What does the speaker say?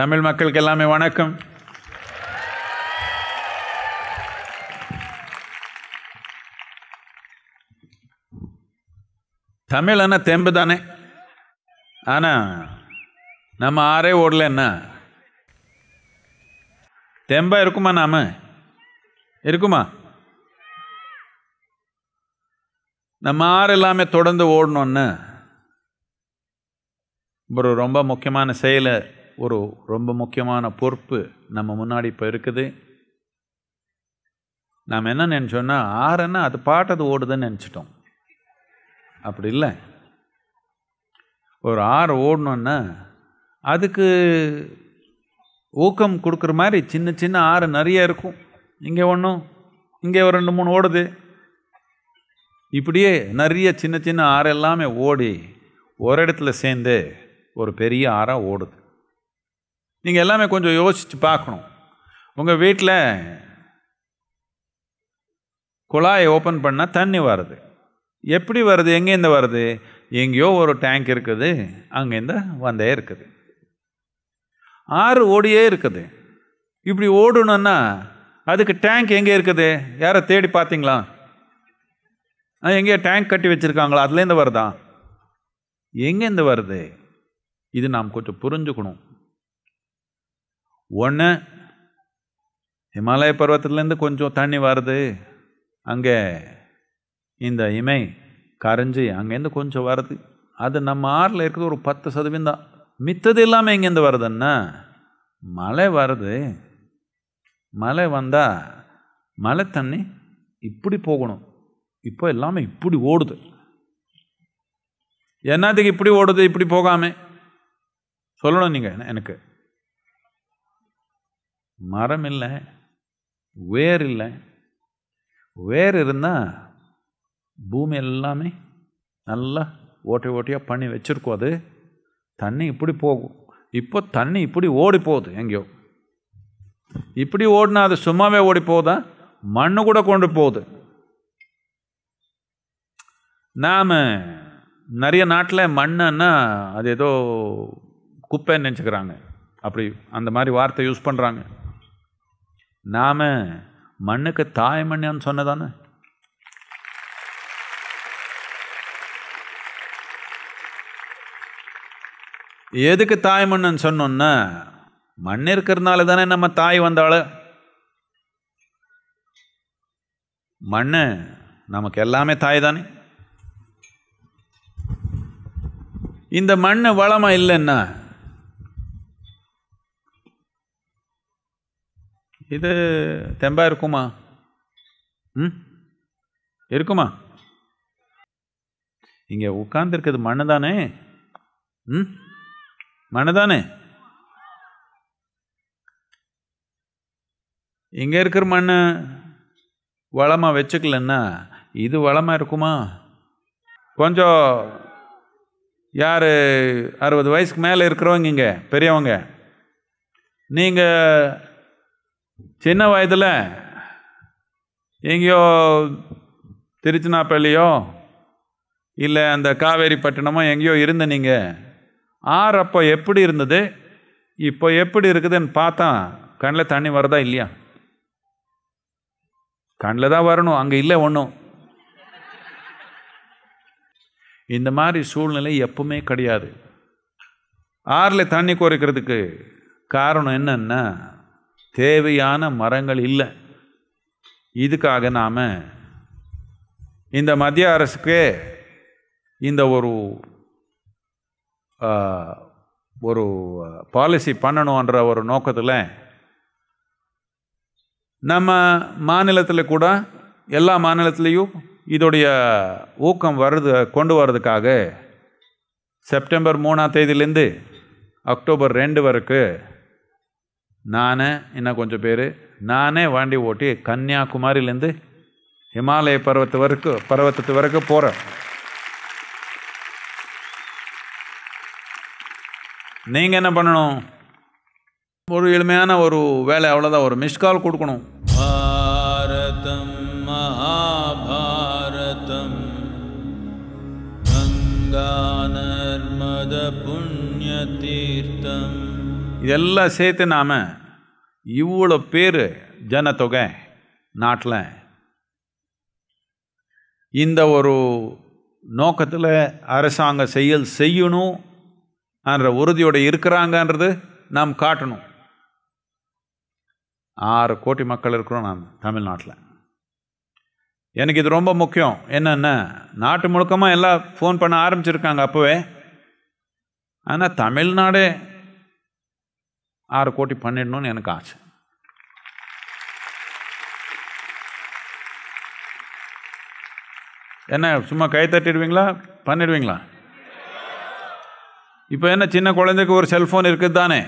தமிழ் மக்களுக்கு எல்லாமே வணக்கம். தமிழ் அண்ணா தெம்பு தானே? ஆனால் நம்ம ஆறே ஓடலன்னா தெம்பா இருக்குமா நாம? இருக்குமா? நம்ம ஆறு எல்லாமே தொடர்ந்து ஓடணும்னு ஒரு ரொம்ப முக்கியமான செயலை. ஒரு ரொம்ப முக்கியமான பொறுப்பு நம்ம முன்னாடி இப்போ இருக்குது. நாம் என்ன நினச்சோன்னா ஆறுன்னா அது பாட்டது ஓடுதுன்னு நினச்சிட்டோம். அப்படி இல்லை. ஒரு ஆறு ஓடணுன்னா அதுக்கு ஊக்கம் கொடுக்குற மாதிரி சின்ன சின்ன ஆறு நிறைய இருக்கும். இங்கே ஒன்றும் இங்கே ஒரு ரெண்டு மூணு ஓடுது. இப்படியே நிறைய சின்ன சின்ன ஆறு எல்லாமே ஓடி ஒரு இடத்துல சேர்ந்து ஒரு பெரிய ஆறாக ஓடுது. நீங்கள் எல்லாமே கொஞ்சம் யோசித்து பார்க்கணும். உங்கள் வீட்டில் குழாயை ஓப்பன் பண்ணால் தண்ணி வருது. எப்படி வருது? எங்கேருந்து வருது? எங்கேயோ ஒரு டேங்க் இருக்குது. அங்கேருந்து வந்தே இருக்குது. ஆறு ஓடியே இருக்குது. இப்படி ஓடணுன்னா அதுக்கு டேங்க் எங்கே இருக்குது? யாரை தேடி பார்த்தீங்களா? எங்கேயோ டேங்க் கட்டி வச்சுருக்காங்களா? அதுலேருந்து வருதா? எங்கேருந்து வருது? இது நாம் கொஞ்சம் புரிஞ்சுக்கணும். ஒன்று ஹிமாலய பருவத்திலேருந்து கொஞ்சம் தண்ணி வருது. அங்கே இந்த இமை கரைஞ்சி அங்கேருந்து கொஞ்சம் வருது. அது நம்ம ஆறில் இருக்கிறது ஒரு பத்து சதவீதம். மித்தது எல்லாமே எங்கேருந்து வருதுன்னா மழை வருது. மழை வந்தால் மழை தண்ணி இப்படி போகணும். இப்போ எல்லாமே இப்படி ஓடுது. என்னத்துக்கு இப்படி ஓடுது? இப்படி போகாம? சொல்லணும் நீங்கள் எனக்கு. மரம் இல்லை வேர் இல்லை. வேர் இருந்தால் பூமி எல்லாமே நல்லா ஓட்டை ஓட்டையாக பண்ணி வச்சுருக்கோம் அது. தண்ணி இப்படி போகும். இப்போ தண்ணி இப்படி ஓடி போகுது எங்கேயோ. இப்படி ஓடினா அது சும்மாவே ஓடி போகுதா? மண்ணு கூட கொண்டு போகுது. நாம் நிறைய நாட்டில் மண்ணுன்னா அது ஏதோ குப்பைன்னு நினச்சிக்கிறாங்க. அப்படி அந்த மாதிரி வார்த்தை யூஸ் பண்ணுறாங்க நாம் மண்ணுக்கு தாய் மண்ணுன்னு சொன்னதானே? எதுக்கு தாய் மண்ணுன்னு சொன்னோன்னா மண் இருக்கிறதுனால தானே நம்ம தாய் வந்தாள்? மண் நமக்கு எல்லாமே தாய் தானே? இந்த மண் வளமாக இல்லைன்னா இது தெம்பா இருக்குமா? ம்? இருக்குமா? இங்கே உட்காந்துருக்குது மண்ணு தானே ம்? மண்ணு தானே இங்கே இருக்கிற மண் வளமாக வச்சுக்கலன்னா இது வளமாக இருக்குமா? கொஞ்சம் யார் அறுபது வயசுக்கு மேலே இருக்கிறவங்க இங்கே பெரியவங்க நீங்கள் சின்ன வயதில் எங்கேயோ திருச்சினாப்பள்ளியோ இல்லை அந்த காவேரி பட்டினமோ எங்கேயோ இருந்த நீங்கள் ஆறு அப்போ எப்படி இருந்தது? இப்போ எப்படி இருக்குதுன்னு பார்த்தா கண்ணில் தண்ணி வருதா இல்லையா? கண்ணில் தான் வரணும் அங்கே இல்லை ஒன்றும் இந்த மாதிரி சூழ்நிலை எப்பவுமே கிடையாது. ஆறில் தண்ணி குறைக்கிறதுக்கு காரணம் என்னன்னா தேவையான மரங்கள் இல்லை. இதுக்காக நாம் இந்த மத்திய அரசுக்கு இந்த ஒரு ஒரு பாலிசி பண்ணணுன்ற ஒரு நோக்கத்தில் நம்ம மாநிலத்தில் கூட எல்லா மாநிலத்திலையும் இதோடைய ஊக்கம் வருது கொண்டு வர்றதுக்காக செப்டம்பர் மூணாம் தேதியிலேருந்து அக்டோபர் ரெண்டு வரைக்கும் நானே இன்னும் கொஞ்சம் பேர் நானே வாண்டி ஓட்டி கன்னியாகுமரியிலேருந்து ஹிமாலய பருவத்து வரைக்கும் பர்வத்தத்து வரைக்கும் போகிறேன் நீங்கள் என்ன பண்ணணும்? ஒரு எளிமையான ஒரு வேலை அவ்வளோதான் ஒரு மிஸ்கால் கொடுக்கணும். பாரதம் மகாபாரதம். கங்கா நர்மத புண்ணிய தீர்த்தம் இதெல்லாம் சேர்த்து நாம் இவ்வளோ பேர் ஜனத்தொகை நாட்டில் இந்த ஒரு நோக்கத்தில் அரசாங்க செயல் செய்யணும் என்ற உறுதியோடு இருக்கிறாங்கன்றது நாம் காட்டணும். ஆறு கோடி மக்கள் இருக்கிறோம் நாம் தமிழ்நாட்டில். எனக்கு இது ரொம்ப முக்கியம். என்னென்ன நாட்டு முழுக்கமாக எல்லாம் ஃபோன் பண்ண ஆரம்பிச்சிருக்காங்க அப்போவே. ஆனால் தமிழ்நாடே ஆறு கோடி பண்ணிடணும்னு எனக்கு ஆசை. என்ன சும்மா கை தட்டிடுவீங்களா? பண்ணிடுவீங்களா? இப்போ என்ன சின்ன குழந்தைக்கு ஒரு செல்ஃபோன் இருக்குது தானே